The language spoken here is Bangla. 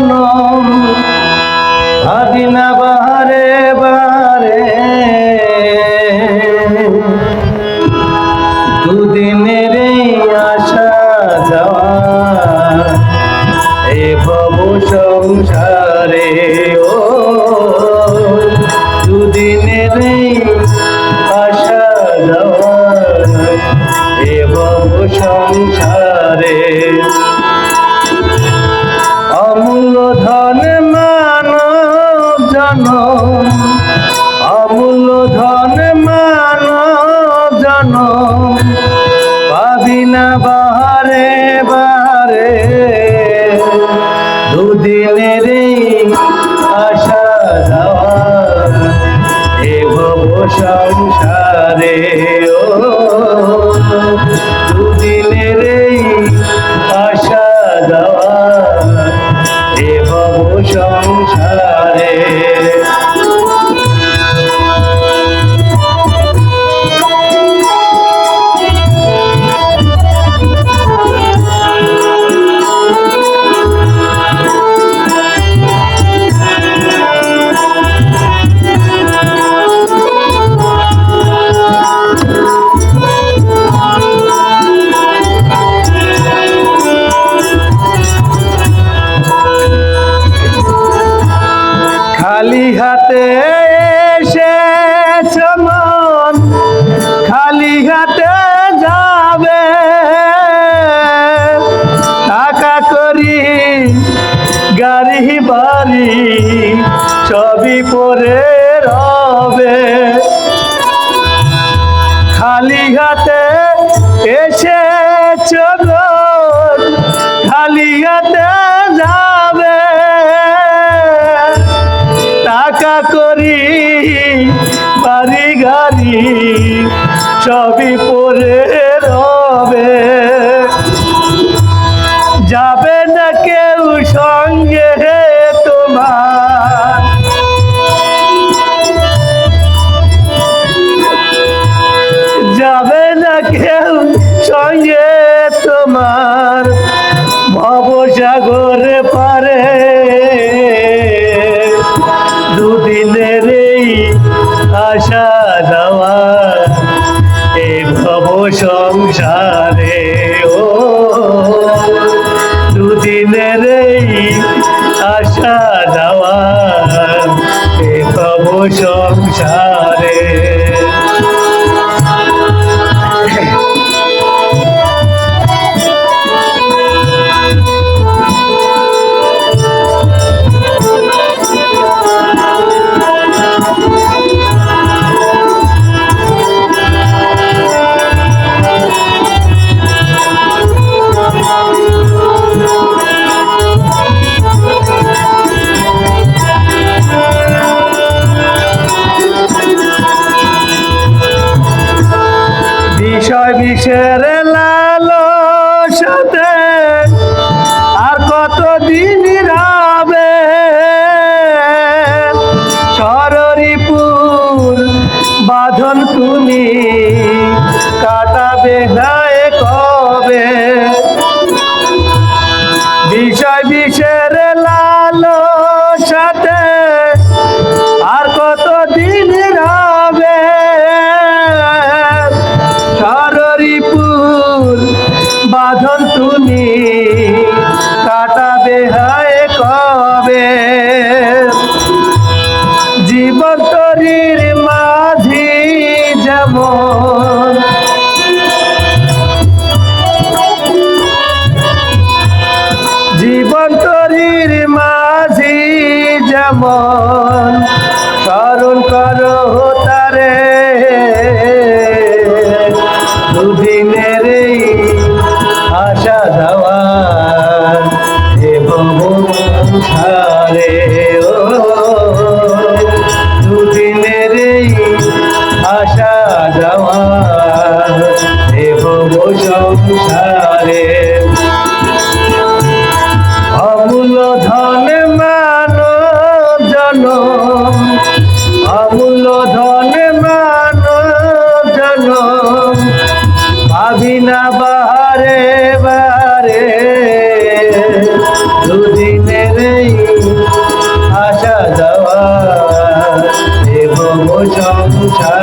জনম ভাবি সংসারে। রাতে সবই 我挣扎 কিসের লাল সাথে আর কতদিন রাবে? সররিপুর বাঁধন তুমি কাটাবে না মন স্মরণ করো তারে। দুধি সংসারে